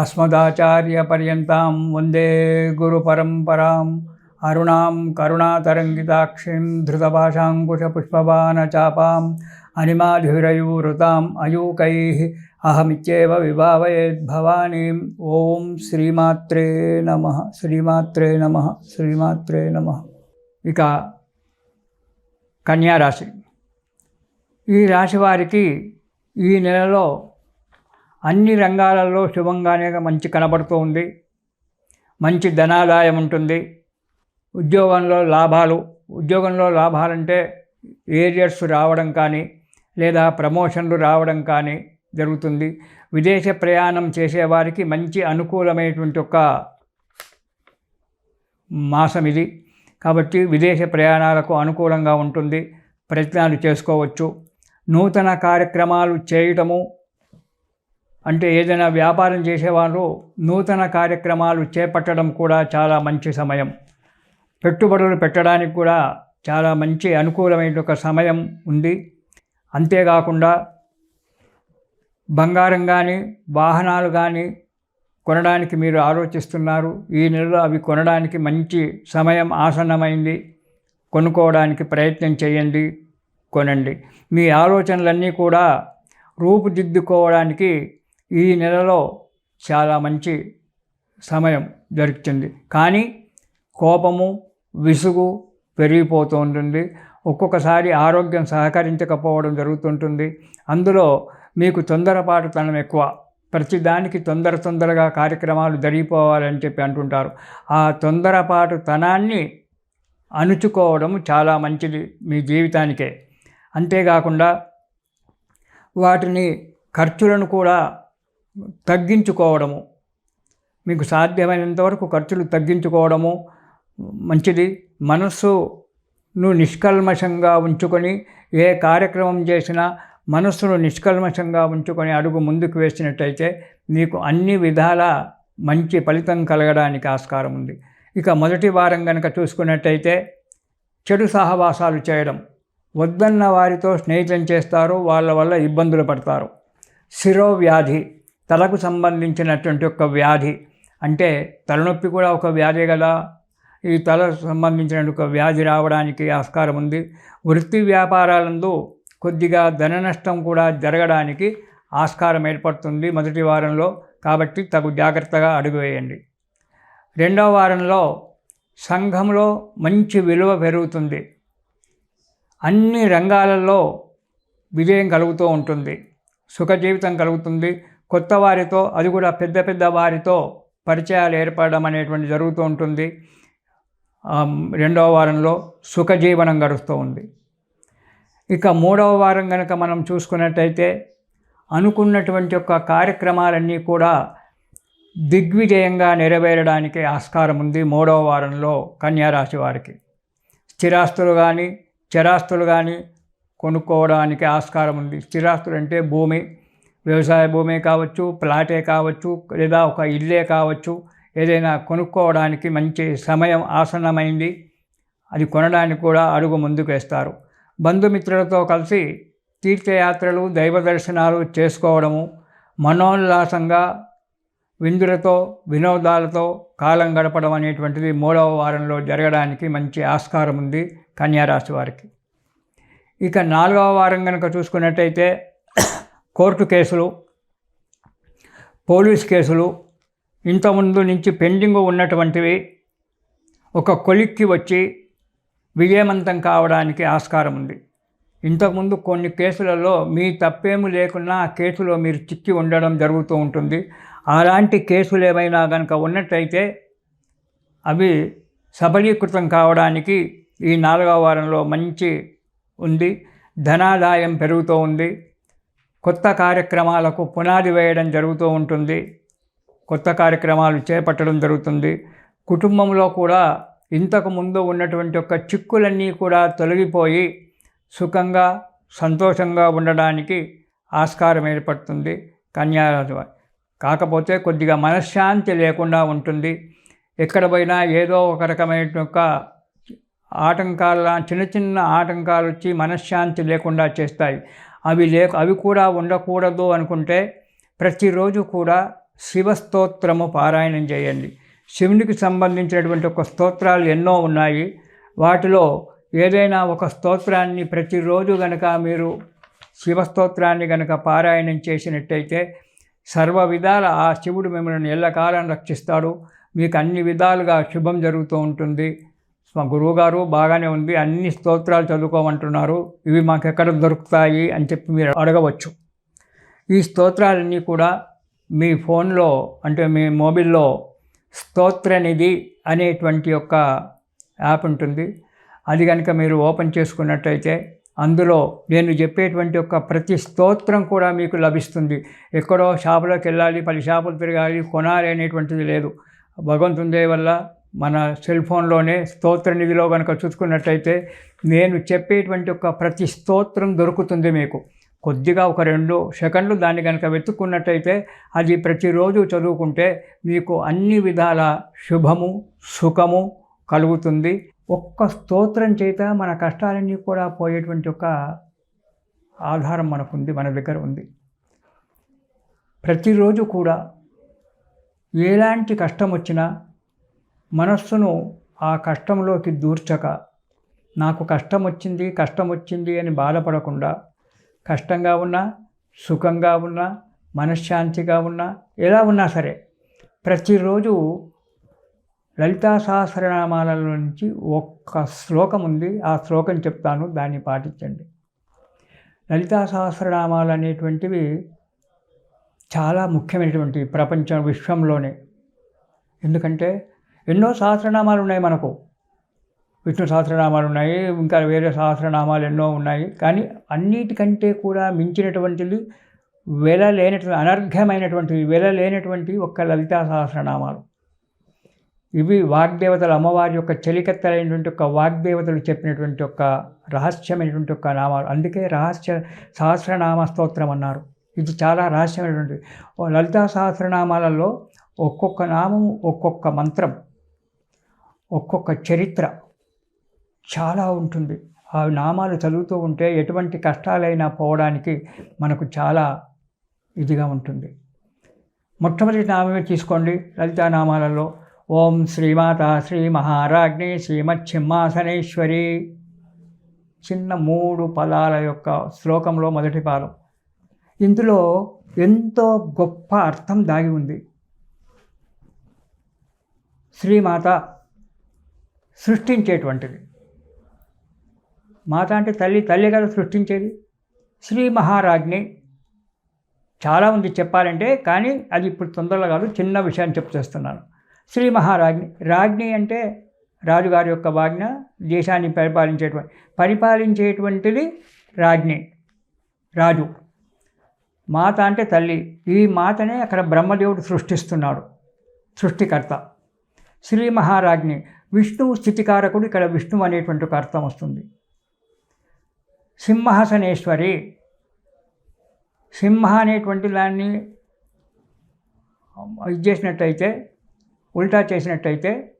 నమ సదాశివసమారంభాం వ్యాసశంకరమధ్యమాం అస్మదాచార్యపర్యంతాం వందే గురుపరంపరాం అరుణాం కరుణాతరంగితాక్షిం ధృతపాశాంకుశపుష్పబాణచాపాం అనిమాధిరయూరుతాం అయూకై అహమిత్యేవ విభావయేద్భవానీం ఓం శ్రీమాత్రే నమ శ్రీమాత్రే నమ శ్రీమాత్రే నమ ఇక కన్యారాశి. ఈ రాశి వారికి ఈ నెలలో అన్ని రంగాలలో శుభంగానే మంచి కనబడుతూ ఉంది. మంచి ధనాదాయం ఉంటుంది. ఉద్యోగంలో లాభాలు ఉద్యోగంలో లాభాలంటే ఏరియర్స్ రావడం కానీ లేదా ప్రమోషన్లు రావడం కానీ జరుగుతుంది. విదేశ ప్రయాణం చేసేవారికి మంచి అనుకూలమైనటువంటి ఒక మాసం ఇది. కాబట్టి విదేశ ప్రయాణాలకు అనుకూలంగా ఉంటుంది. ప్రయత్నాలు చేసుకోవచ్చు. నూతన కార్యక్రమాలు చేయటము అంటే ఏదైనా వ్యాపారం చేసేవారు నూతన కార్యక్రమాలు చేపట్టడం కూడా చాలా మంచి సమయం. పెట్టుబడులు పెట్టడానికి కూడా చాలా మంచి అనుకూలమైన ఒక సమయం ఉంది. అంతేకాకుండా బంగారం కానీ వాహనాలు కానీ కొనడానికి మీరు ఆలోచిస్తున్నారు. ఈ నెలలో అవి కొనడానికి మంచి సమయం ఆసన్నమైంది. కొనుక్కోవడానికి ప్రయత్నం చేయండి కొనండి. మీ ఆలోచనలన్నీ కూడా రూపుదిద్దుకోవడానికి ఈ నెలలో చాలా మంచి సమయం దొరుకుతుంది కానీ కోపము విసుగు పెరిగిపోతూ ఉంటుంది ఒక్కొక్కసారి ఆరోగ్యం సహకరించకపోవడం జరుగుతుంటుంది. అందులో మీకు తొందరపాటుతనం ఎక్కువ. ప్రతిదానికి తొందర తొందరగా కార్యక్రమాలు జరిగిపోవాలని చెప్పి అంటుంటారు. ఆ తొందరపాటు తనాన్ని అణుచుకోవడం చాలా మంచిది మీ జీవితానికే. అంతేకాకుండా వాటిని ఖర్చులను కూడా తగ్గించుకోవడము. మీకు సాధ్యమైనంత వరకు ఖర్చులు తగ్గించుకోవడము మంచిది. మనస్సును నిష్కల్మషంగా ఉంచుకొని ఏ కార్యక్రమం చేసినా మనస్సును నిష్కల్మషంగా ఉంచుకొని అడుగు ముందుకు వేసినట్టయితే మీకు అన్ని విధాల మంచి ఫలితం కలగడానికి ఆస్కారం ఉంది. ఇక మొదటి వారం కనుక చూసుకున్నట్టయితే చెడు సహవాసాలు చేయడం. వద్దన్న వారితో స్నేహితం చేస్తారు వాళ్ళ వల్ల ఇబ్బందులు పడతారు. శిరోవ్యాధి తలకు సంబంధించినటువంటి ఒక వ్యాధి. అంటే తలనొప్పి కూడా ఒక వ్యాధి కదా. ఈ తల సంబంధించిన ఒక వ్యాధి రావడానికి ఆస్కారం ఉంది. వృత్తి వ్యాపారాలందు కొద్దిగా ధన నష్టం కూడా జరగడానికి ఆస్కారం ఏర్పడుతుంది మొదటి వారంలో. కాబట్టి తగు జాగ్రత్తగా అడుగు వేయండి. రెండవ వారంలో సంఘంలో మంచి విలువ పెరుగుతుంది. అన్ని రంగాలలో విజయం కలుగుతూ ఉంటుంది. సుఖ జీవితం కలుగుతుంది. కొత్త వారితో అది కూడా పెద్ద పెద్ద వారితో పరిచయాలు ఏర్పడడం అనేటువంటి జరుగుతూ ఉంటుంది. రెండవ వారంలో సుఖజీవనం గడుస్తూ ఉంది. ఇక మూడవ వారం కనుక మనం చూసుకున్నట్టయితే అనుకున్నటువంటి యొక్క కార్యక్రమాలన్నీ కూడా దిగ్విజయంగా నెరవేరడానికి ఆస్కారం ఉంది మూడవ వారంలో కన్యారాశి వారికి. స్థిరాస్తులు కానీ చరాస్తులు కానీ కొనుక్కోవడానికి ఆస్కారం ఉంది. స్థిరాస్తులు అంటే భూమి వ్యవసాయ భూమి కావచ్చు ప్లాటే కావచ్చు లేదా ఒక ఇల్లే కావచ్చు ఏదైనా కొనుక్కోవడానికి మంచి సమయం ఆసన్నమైంది. అది కొనడానికి కూడా అడుగు ముందుకు వేస్తారు బంధుమిత్రులతో కలిసి తీర్థయాత్రలు దైవ దర్శనాలు చేసుకోవడము మనోల్లాసంగా విందులతో వినోదాలతో కాలం గడపడం అనేటువంటిది మూడవ వారంలో జరగడానికి మంచి ఆస్కారం ఉంది కన్యారాశి వారికి. ఇక నాలుగవ వారం కనుక చూసుకున్నట్టయితే కోర్టు కేసులు పోలీస్ కేసులు ఇంతకుముందు నుంచి పెండింగ్ ఉన్నటువంటివి ఒక కొలిక్కి వచ్చి విజయవంతం కావడానికి ఆస్కారం ఉంది. ఇంతకుముందు కొన్ని కేసులలో మీ తప్పేమి లేకున్నా ఆ కేసులో మీరు చిక్కి ఉండడం జరుగుతూ ఉంటుంది. అలాంటి కేసులు ఏమైనా కనుక ఉన్నట్టయితే అవి సబలీకృతం కావడానికి ఈ నాలుగవ వారంలో మంచి ఉంది. ధనాదాయం పెరుగుతూ ఉంది. కొత్త కార్యక్రమాలకు పునాది వేయడం జరుగుతూ ఉంటుంది. కొత్త కార్యక్రమాలు చేపట్టడం జరుగుతుంది. కుటుంబంలో కూడా ఇంతకు ముందు ఉన్నటువంటి ఒక చిక్కులన్నీ కూడా తొలగిపోయి సుఖంగా సంతోషంగా ఉండడానికి ఆస్కారం ఏర్పడుతుంది కన్యారాశి కాకపోతే కొద్దిగా మనశ్శాంతి లేకుండా ఉంటుంది. ఎక్కడ పోయినా ఏదో ఒక రకమైన యొక్క ఆటంకాల చిన్న చిన్న ఆటంకాలు వచ్చి మనశ్శాంతి లేకుండా చేస్తాయి. అవి లే అవి కూడా ఉండకూడదు అనుకుంటే ప్రతిరోజు కూడా శివస్తోత్రము పారాయణం చేయండి. శివునికి సంబంధించినటువంటి ఒక స్తోత్రాలు ఎన్నో ఉన్నాయి. వాటిలో ఏదైనా ఒక స్తోత్రాన్ని ప్రతిరోజు గనక మీరు శివస్తోత్రాన్ని గనక పారాయణం చేసినట్టయితే సర్వ విధాల ఆ శివుడు మిమ్మల్ని ఎల్లకాలం రక్షిస్తాడు. మీకు అన్ని విధాలుగా శుభం జరుగుతూ ఉంటుంది. మా గురువుగారు బాగానే ఉంది అన్ని స్తోత్రాలు చదువుకోమంటున్నారు ఇవి మాకు ఎక్కడ దొరుకుతాయి అని చెప్పి మీరు అడగవచ్చు. ఈ స్తోత్రాలన్నీ కూడా మీ ఫోన్లో అంటే మీ మొబైల్లో స్తోత్రనిధి అనేటువంటి ఒక యాప్ ఉంటుంది. అది కనుక మీరు ఓపెన్ చేసుకున్నట్టయితే అందులో నేను చెప్పేటువంటి ఒక ప్రతి స్తోత్రం కూడా మీకు లభిస్తుంది. ఎక్కడో షాపులోకి వెళ్ళాలి పది షాపులు తిరగాలి కొనాలి అనేటువంటిది లేదు. భగవంతుని వల్ల మన సెల్ ఫోన్లోనే స్తోత్ర నిధిలో కనుక చూసుకున్నట్టయితే నేను చెప్పేటువంటి ఒక ప్రతి స్తోత్రం దొరుకుతుంది మీకు. కొద్దిగా ఒక రెండు సెకండ్లు దాన్ని కనుక వెతుక్కున్నట్టయితే అది ప్రతిరోజు చదువుకుంటే మీకు అన్ని విధాల శుభము సుఖము కలుగుతుంది. ఒక్క స్తోత్రం చేత మన కష్టాలన్నీ కూడా పోయేటువంటి ఒక ఆధారం మనకుంది మన దగ్గర ఉంది. ప్రతిరోజు కూడా ఎలాంటి కష్టం వచ్చినా మనస్సును ఆ కష్టంలోకి దూర్చక నాకు కష్టం వచ్చింది కష్టం వచ్చింది అని బాధపడకుండా కష్టంగా ఉన్నా సుఖంగా ఉన్నా మనశ్శాంతిగా ఉన్నా ఎలా ఉన్నా సరే ప్రతిరోజు లలితా సహస్రనామాల నుంచి ఒక్క శ్లోకం ఉంది. ఆ శ్లోకం చెప్తాను దాన్ని పాటించండి. లలితా సహస్రనామాలు అనేటువంటివి చాలా ముఖ్యమైనటువంటి ప్రపంచం విశ్వంలోనే. ఎందుకంటే ఎన్నో సహస్రనామాలు ఉన్నాయి మనకు. విష్ణు సహస్రనామాలు ఉన్నాయి ఇంకా వేరే సహస్రనామాలు ఎన్నో ఉన్నాయి. కానీ అన్నిటికంటే కూడా మించినటువంటిది వెల లేనటువంటి అనర్ఘమైనటువంటివి వెల లేనటువంటి ఒక్క లలితా సహస్రనామాలు. ఇవి వాగ్దేవతలు అమ్మవారి యొక్క చలికత్తలైనటువంటి ఒక వాగ్దేవతలు చెప్పినటువంటి ఒక రహస్యమైనటువంటి ఒక నామాలు. అందుకే రహస్య సహస్రనామ స్తోత్రం అన్నారు. ఇది చాలా రహస్యమైనటువంటి లలితా సహస్రనామాలలో ఒక్కొక్క నామం ఒక్కొక్క మంత్రం. ఒక్కొక్క చరిత్ర చాలా ఉంటుంది. ఆ నామాలు చదువుతూ ఉంటే ఎటువంటి కష్టాలైనా పోవడానికి మనకు చాలా ఇదిగా ఉంటుంది. మొట్టమొదటి నామమే తీసుకోండి లలితానామాలలో ఓం శ్రీమాత శ్రీ మహారాజ్ఞి శ్రీమచ్చింహాసనేశ్వరి చిన్న మూడు పదాల యొక్క శ్లోకంలో మొదటి పాదం. ఇందులో ఎంతో గొప్ప అర్థం దాగి ఉంది. శ్రీమాత సృష్టించేటువంటిది. మాత అంటే తల్లి తల్లి కదా సృష్టించేది. శ్రీ మహారాజ్ని చాలా ఉంది చెప్పాలంటే కానీ అది ఇప్పుడు తొందరలో కాదు చిన్న విషయాన్ని చెప్తేస్తున్నాను శ్రీ మహారాజ్ని రాజ్ని అంటే రాజుగారి యొక్క వాజ్ఞ దేశాన్ని పరిపాలించేటువంటి పరిపాలించేటువంటిది రాజ్ని రాజు. మాత అంటే తల్లి. ఈ మాతనే అక్కడ బ్రహ్మదేవుడు సృష్టిస్తున్నాడు సృష్టికర్త. శ్రీ మహారాజ్ని విష్ణువు స్థితికారకుడు ఇక్కడ విష్ణువు అనేటువంటి ఒక అర్థం వస్తుంది. సింహాసనేశ్వరి సింహ అనేటువంటి దాన్ని ఇది చేసినట్టయితే ఉల్టా చేసినట్టయితే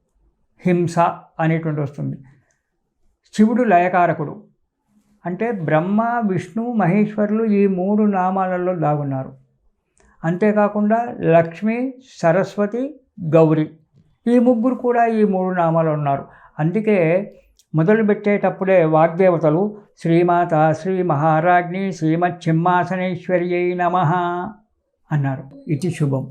హింస అనేటువంటి వస్తుంది. శివుడు లయకారకుడు. అంటే బ్రహ్మ విష్ణు మహేశ్వరులు ఈ మూడు నామాలలో దాగున్నారు. అంతేకాకుండా లక్ష్మి సరస్వతి గౌరీ. ఈ ముగ్గురు కూడా ఈ మూడు నామాలు ఉన్నారు. అందుకే మొదలు పెట్టేటప్పుడే వాగ్దేవతలు శ్రీమాత శ్రీ మహారాజ్ని శ్రీమత్ సింహాసనేశ్వరి నమ అన్నారు. ఇది శుభం.